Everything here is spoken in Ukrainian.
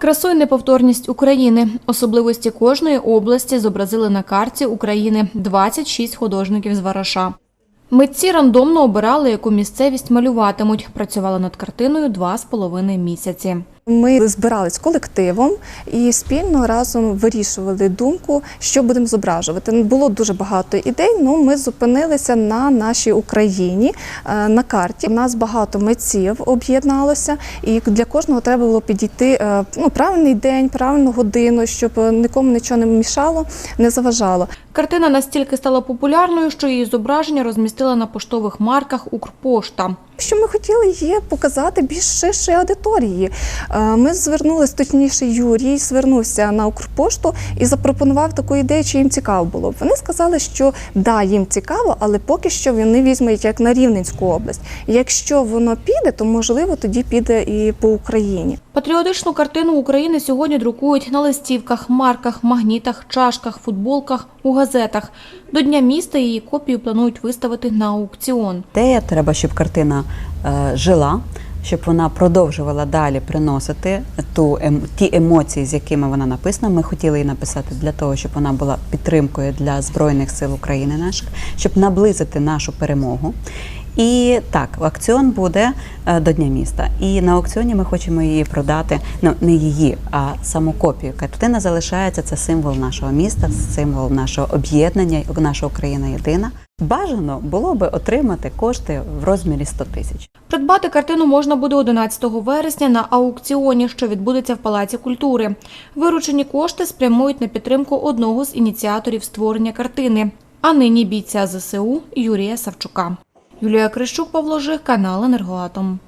Красу і неповторність України. Особливості кожної області зобразили на карті України 26 художників з Вараша. Митці рандомно обирали, яку місцевість малюватимуть. Працювали над картиною два з половиною місяці. Ми збирались колективом і спільно разом вирішували думку, що будемо зображувати. Було дуже багато ідей. але ми зупинилися на нашій Україні е, на карті. У нас багато митців об'єдналося, і для кожного треба було підійти е, ну, правильний день, правильну годину, щоб нікому нічого не мішало, не заважало. Картина настільки стала популярною, що її зображення розмістила на поштових марках Укрпошта. Що ми хотіли є показати більш ширшій аудиторії. Е, Ми звернулися, точніше, Юрій звернувся на Укрпошту і запропонував таку ідею, чи їм цікаво було. Вони сказали, що да, їм цікаво, але поки що вони візьмуть як на Рівненську область. Якщо воно піде, то можливо тоді піде і по Україні. Патріотичну картину України сьогодні друкують на листівках, марках, магнітах, чашках, футболках, у газетах. До Дня міста її копію планують виставити на аукціон. Ідея треба, щоб картина е, жила, щоб вона продовжувала далі приносити ту ем, ті емоції, з якими вона написана. Ми хотіли її написати для того, щоб вона була підтримкою для збройних сил України наших, щоб наблизити нашу перемогу. І так, аукціон буде е, до Дня міста. І на аукціоні ми хочемо її продати. Ну не її, а саму копію. Картина залишається це символ нашого міста, символ нашого об'єднання, наша Україна єдина. Бажано було би отримати кошти в розмірі 100 тисяч. Придбати картину можна буде 11 вересня на аукціоні, що відбудеться в Палаці культури. Виручені кошти спрямують на підтримку одного з ініціаторів створення картини, а нині бійця ЗСУ Юрія Савчука. Юлія Крищук, Павло Жих, канал Енергоатом.